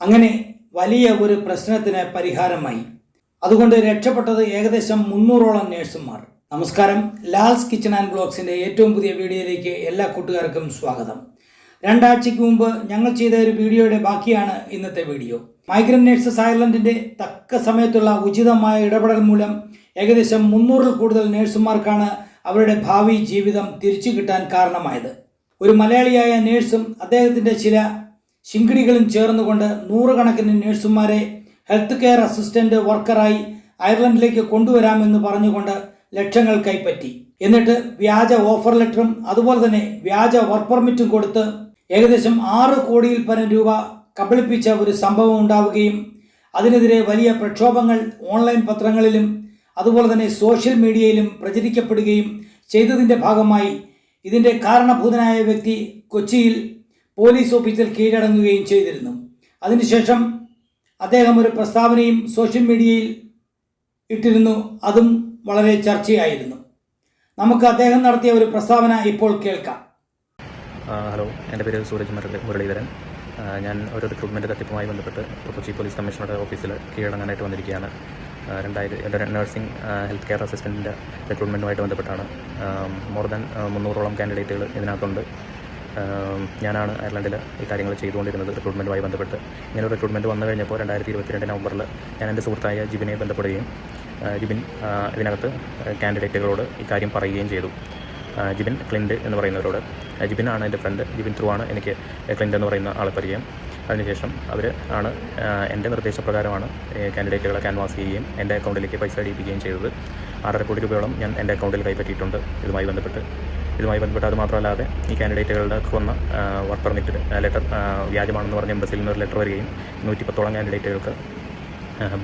അങ്ങനെ വലിയ ഒരു പ്രശ്നത്തിന് പരിഹാരമായി. അതുകൊണ്ട് രക്ഷപ്പെട്ടത് ഏകദേശം മുന്നൂറോളം നേഴ്സുമാർ. നമസ്കാരം. ലാൽസ് കിച്ചൺ ആൻഡ് ബ്ലോഗ്സിന്റെ ഏറ്റവും പുതിയ വീഡിയോയിലേക്ക് എല്ലാ കൂട്ടുകാർക്കും സ്വാഗതം. രണ്ടാഴ്ചയ്ക്ക് മുമ്പ് ഞങ്ങൾ ചെയ്ത ഒരു വീഡിയോയുടെ ബാക്കിയാണ് ഇന്നത്തെ വീഡിയോ. മൈഗ്രന്റ് നേഴ്സസ് അയർലൻഡിന്റെ തക്ക സമയത്തുള്ള ഉചിതമായ ഇടപെടൽ മൂലം ഏകദേശം മുന്നൂറിൽ കൂടുതൽ നേഴ്സുമാർക്കാണ് അവരുടെ ഭാവി ജീവിതം തിരിച്ചു കിട്ടാൻ കാരണമായത്. ഒരു മലയാളിയായ നേഴ്സും അദ്ദേഹത്തിന്റെ ചില ശിങ്കിടികളും ചേർന്നുകൊണ്ട് നൂറുകണക്കിന് നേഴ്സുമാരെ ഹെൽത്ത് കെയർ അസിസ്റ്റന്റ് വർക്കറായി അയർലൻഡിലേക്ക് കൊണ്ടുവരാമെന്ന് പറഞ്ഞുകൊണ്ട് ലക്ഷങ്ങൾ കൈപ്പറ്റി. എന്നിട്ട് വ്യാജ ഓഫർ ലെറ്ററും അതുപോലെ തന്നെ വ്യാജ വർക്ക് പെർമിറ്റും കൊടുത്ത് ഏകദേശം ആറ് കോടിയിൽ പരം രൂപ കബളിപ്പിച്ച ഒരു സംഭവം ഉണ്ടാവുകയും അതിനെതിരെ വലിയ പ്രക്ഷോഭങ്ങൾ ഓൺലൈൻ പത്രങ്ങളിലും അതുപോലെ തന്നെ സോഷ്യൽ മീഡിയയിലും പ്രചരിക്കപ്പെടുകയും ചെയ്തതിന്റെ ഭാഗമായി ഇതിന്റെ കാരണഭൂതനായ വ്യക്തി കൊച്ചിയിൽ പോലീസ് ഓഫീസിൽ കീഴടങ്ങുകയും ചെയ്തിരുന്നു. അതിനുശേഷം അദ്ദേഹം ഒരു പ്രസ്താവനയും സോഷ്യൽ മീഡിയയിൽ ഇട്ടിരുന്നു. അതും വളരെ ചർച്ചയായിരുന്നു. നമുക്ക് അദ്ദേഹം നടത്തിയ ഒരു പ്രസ്താവന ഇപ്പോൾ കേൾക്കാം. ഹലോ. എന്റെ പേര് സൂരജ് മുരളി മുരളീധരൻ. ഞാൻ ഒരു റിക്രൂട്ട്മെന്റ് തട്ടിപ്പുമായി ബന്ധപ്പെട്ട് കൊച്ചി പോലീസ് കമ്മീഷണറുടെ ഓഫീസിൽ കീഴടങ്ങാനായിട്ട് വന്നിരിക്കുകയാണ്. രണ്ടായിരം എന്റെ നഴ്സിംഗ് ഹെൽത്ത് കെയർ അസിസ്റ്റന്റിന്റെ റിക്രൂട്ട്മെന്റുമായിട്ട് ബന്ധപ്പെട്ടാണ്. മോർ ദാൻ മുന്നൂറോളം കാൻഡിഡേറ്റുകൾ ഇതിനകത്തുണ്ട്. ഞാനാണ് അയർലൻഡിൽ ഈ കാര്യങ്ങൾ ചെയ്തുകൊണ്ടിരുന്നത് റിക്രൂട്ട്മെന്റുമായി ബന്ധപ്പെട്ട്. ഇങ്ങനെ ഒരു റിക്രൂട്ട്മെന്റ് വന്നു കഴിഞ്ഞപ്പോൾ രണ്ടായിരത്തി ഇരുപത്തിരണ്ട് നവംബറിൽ ഞാൻ എന്റെ സുഹൃത്തായ ജിബിനെ ബന്ധപ്പെടുകയും ജിബിൻ ഇതിനകത്ത് കാൻഡിഡേറ്റുകളോട് കാര്യം പറയുകയും ചെയ്തു. ജിബിൻ ക്ലിൻഡ് എന്ന് പറയുന്നവരോട്. ജിബിനാണ് എന്റെ ഫ്രണ്ട്. ജിബിൻ ത്രൂ ആണ് എനിക്ക് ക്ലിൻഡ് എന്ന് പറയുന്ന ആളെ പരിചയം. അതിനുശേഷം അവർ ആണ് എന്റെ നിർദ്ദേശപ്രകാരമാണ് കാൻഡിഡേറ്റുകളെ ക്യാൻവാസ് ചെയ്യുകയും എന്റെ അക്കൗണ്ടിലേക്ക് പൈസ അടിയിപ്പിക്കുകയും ചെയ്തത്. ആറര കോടി രൂപയോളം ഞാൻ എന്റെ അക്കൗണ്ടിൽ കൈപ്പറ്റിയിട്ടുണ്ട്. ഇതുമായി ബന്ധപ്പെട്ട്. ഇതുമായി ബന്ധപ്പെട്ട് അത് മാത്രമല്ലാതെ ഈ കാൻഡിഡേറ്റുകളുടെ വന്ന വർക്ക് പെർമിറ്റ് ലെറ്റർ വ്യാജമാണെന്ന് പറഞ്ഞ് എംബസിയിൽ നിന്ന് ഒരു ലെറ്റർ വരികയും നൂറ്റി പത്തോളം കാൻഡിഡേറ്റുകൾക്ക്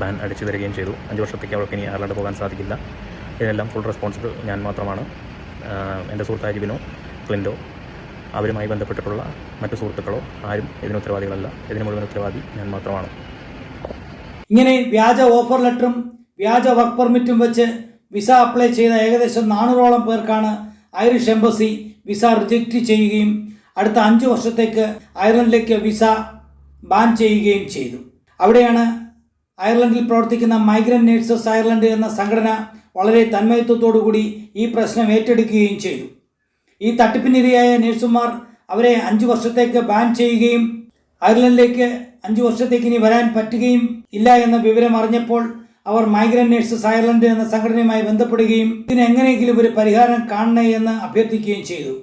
ബാൻ അടിച്ചു തരികയും ചെയ്തു. അഞ്ച് വർഷത്തേക്ക് അവർക്ക് ഇനി അയർലൻഡ് പോകാൻ സാധിക്കില്ല. ഇതെല്ലാം ഫുൾ റെസ്പോൺസിബിൾ ഞാൻ മാത്രമാണ്. എന്റെ സുഹൃത്തായ ജിബിനോ ക്ലിൻഡോ അവരുമായി ബന്ധപ്പെട്ടിട്ടുള്ള മറ്റു സുഹൃത്തുക്കളോ ആരും ഇതിന് ഉത്തരവാദികളല്ല. ഇതിന് മുഴുവൻ ഉത്തരവാദി ഞാൻ മാത്രമാണ്. ഇങ്ങനെ വ്യാജ ഓഫർ ലെറ്ററും വ്യാജ വർക്ക് പെർമിറ്റും വെച്ച് വിസ അപ്ലൈ ചെയ്ത ഏകദേശം നാനൂറോളം പേർക്കാണ് ഐറിഷ് എംബസി വിസ റിജക്റ്റ് ചെയ്യുകയും അടുത്ത അഞ്ച് വർഷത്തേക്ക് അയർലൻഡിലേക്ക് വിസ ബാൻ ചെയ്യുകയും ചെയ്തു. അവിടെയാണ് അയർലൻഡിൽ പ്രവർത്തിക്കുന്ന മൈഗ്രന്റ് നേഴ്സസ് അയർലൻഡ് എന്ന സംഘടന വളരെ തന്മയത്വത്തോടു കൂടി ഈ പ്രശ്നം ഏറ്റെടുക്കുകയും ചെയ്തു. ഈ തട്ടിപ്പിനിരയായ നേഴ്സുമാർ അവരെ അഞ്ചു വർഷത്തേക്ക് ബാൻ ചെയ്യുകയും അയർലൻഡിലേക്ക് അഞ്ചു വർഷത്തേക്ക് ഇനി വരാൻ പറ്റുകയും ഇല്ല എന്ന വിവരം അറിഞ്ഞപ്പോൾ അവർ മൈഗ്രന്റ് നേഴ്സസ് അയർലൻഡ് എന്ന സംഘടനയുമായി ബന്ധപ്പെടുകയും ഇതിന് എങ്ങനെയെങ്കിലും ഒരു പരിഹാരം കാണണേ എന്ന് അഭ്യർത്ഥിക്കുകയും ചെയ്തു.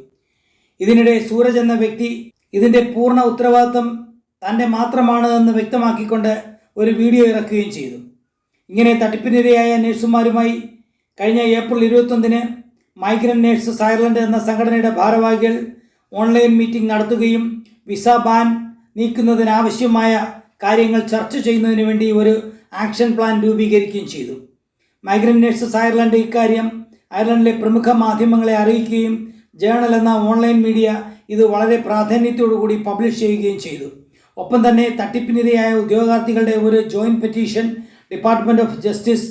ഇതിനിടെ സൂരജ് എന്ന വ്യക്തി ഇതിന്റെ പൂർണ ഉത്തരവാദിത്വം തന്റെ മാത്രമാണ് എന്ന് വ്യക്തമാക്കിക്കൊണ്ട് ഒരു വീഡിയോ ഇറക്കുകയും ചെയ്തു. ഇങ്ങനെ തട്ടിപ്പിനിരയായ നഴ്സുമാരുമായി കഴിഞ്ഞ ഏപ്രിൽ ഇരുപത്തൊന്നിന് മൈഗ്രന്റ് നേഴ്സസ് അയർലൻഡ് എന്ന സംഘടനയുടെ ഭാരവാഹികൾ ഓൺലൈൻ മീറ്റിംഗ് നടത്തുകയും വിസ ബാൻ നീക്കുന്നതിനാവശ്യമായ കാര്യങ്ങൾ ചർച്ച ചെയ്യുന്നതിന് വേണ്ടി ഒരു ആക്ഷൻ പ്ലാൻ രൂപീകരിക്കുകയും ചെയ്തു. മൈഗ്രന്റ് നേഴ്സസ് അയർലൻഡ് ഇക്കാര്യം അയർലൻഡിലെ പ്രമുഖ മാധ്യമങ്ങളെ അറിയിക്കുകയും ജേണൽ എന്ന ഓൺലൈൻ മീഡിയ ഇത് വളരെ പ്രാധാന്യത്തോടു കൂടി പബ്ലിഷ് ചെയ്യുകയും ചെയ്തു. ഒപ്പം തന്നെ തട്ടിപ്പിനിരയായ ഉദ്യോഗാർത്ഥികളുടെ ഒരു joint petition department of justice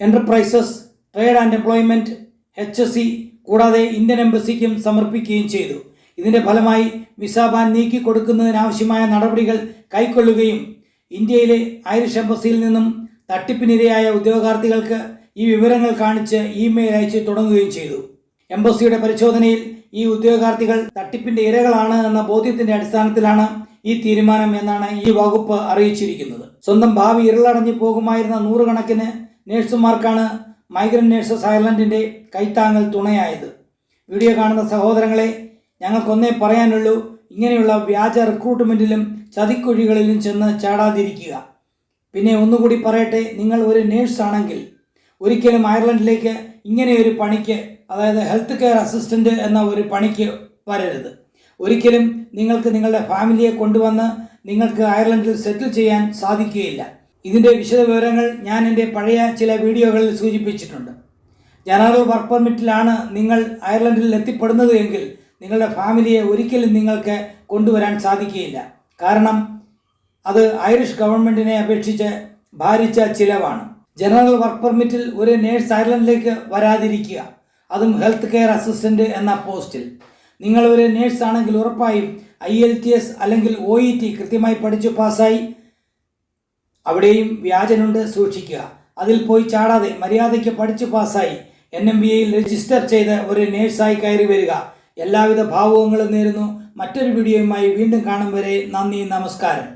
enterprises trade and employment H S C കൂടാതെ ഇന്ത്യൻ എംബസിക്കും സമർപ്പിക്കുകയും ചെയ്തു. ഇതിന്റെ ഫലമായി വിസ ബാൻ നീക്കി കൊടുക്കുന്നതിനാവശ്യമായ നടപടികൾ കൈക്കൊള്ളുകയും ഇന്ത്യയിലെ ഐറിഷ് എംബസിയിൽ നിന്നും തട്ടിപ്പിനിരയായ ഉദ്യോഗാർത്ഥികൾക്ക് ഈ വിവരങ്ങൾ കാണിച്ച് ഇമെയിൽ അയച്ച് തുടങ്ങുകയും ചെയ്തു. എംബസിയുടെ പരിശോധനയിൽ ഈ ഉദ്യോഗാർത്ഥികൾ തട്ടിപ്പിന്റെ ഇരകളാണ് എന്ന ബോധ്യത്തിന്റെ അടിസ്ഥാനത്തിലാണ് ഈ തീരുമാനം എന്നാണ് ഈ വകുപ്പ് അറിയിച്ചിരിക്കുന്നത്. സ്വന്തം ഭാവി ഇരളടഞ്ഞു പോകുമായിരുന്ന നൂറുകണക്കിന് നേഴ്സുമാർക്കാണ് മൈഗ്രന്റ് നേഴ്സസ് അയർലൻഡിന്റെ കൈത്താങ്ങൽ തുണയായത്. വീഡിയോ കാണുന്ന സഹോദരങ്ങളെ ഞങ്ങൾക്കൊന്നേ പറയാനുള്ളൂ ഇങ്ങനെയുള്ള വ്യാജ റിക്രൂട്ട്മെന്റിലും ചതിക്കുഴികളിലും ചെന്ന് ചാടാതിരിക്കുക. പിന്നെ ഒന്നുകൂടി പറയട്ടെ നിങ്ങൾ ഒരു നേഴ്സാണെങ്കിൽ ഒരിക്കലും അയർലൻഡിലേക്ക് ഇങ്ങനെ ഒരു പണിക്ക് അതായത് ഹെൽത്ത് കെയർ അസിസ്റ്റന്റ് എന്ന ഒരു പണിക്ക് വരരുത്. ഒരിക്കലും നിങ്ങൾക്ക് നിങ്ങളുടെ ഫാമിലിയെ കൊണ്ടുവന്ന് നിങ്ങൾക്ക് അയർലൻഡിൽ സെറ്റിൽ ചെയ്യാൻ സാധിക്കുകയില്ല. ഇതിന്റെ വിശദവിവരങ്ങൾ ഞാൻ എന്റെ പഴയ ചില വീഡിയോകളിൽ സൂചിപ്പിച്ചിട്ടുണ്ട്. ജനറൽ വർക്ക് പെർമിറ്റിലാണ് നിങ്ങൾ അയർലൻഡിൽ എത്തിപ്പെടുന്നത് എങ്കിൽ നിങ്ങളുടെ ഫാമിലിയെ ഒരിക്കലും നിങ്ങൾക്ക് കൊണ്ടുവരാൻ സാധിക്കുകയില്ല. കാരണം അത് ഐറിഷ് ഗവൺമെന്റിനെ അപേക്ഷിച്ച് ഭാരിച്ച ചിലവാണ്. ജനറൽ വർക്ക് പെർമിറ്റിൽ ഒരു നേഴ്സ് അയർലൻഡിലേക്ക് വരാതിരിക്കുക. അതും ഹെൽത്ത് കെയർ അസിസ്റ്റന്റ് എന്ന പോസ്റ്റിൽ. നിങ്ങൾ ഒരു നേഴ്സ് ആണെങ്കിൽ ഉറപ്പായും ഐ എൽ ടി എസ് അല്ലെങ്കിൽ ഒ ഇ ടി കൃത്യമായി പഠിച്ചു പാസ്സായി അവിടെയും വ്യാജനുണ്ട് സൂക്ഷിക്കുക. അതിൽ പോയി ചാടാതെ മര്യാദയ്ക്ക് പഠിച്ചു പാസ്സായി എൻ എം ബി എയിൽ രജിസ്റ്റർ ചെയ്ത് ഒരു നേഴ്സായി കയറി വരിക. എല്ലാവിധ ഭാവുകങ്ങളും നേരുന്നു. മറ്റൊരു വീഡിയോയുമായി വീണ്ടും കാണും വരെ നന്ദി നമസ്കാരം.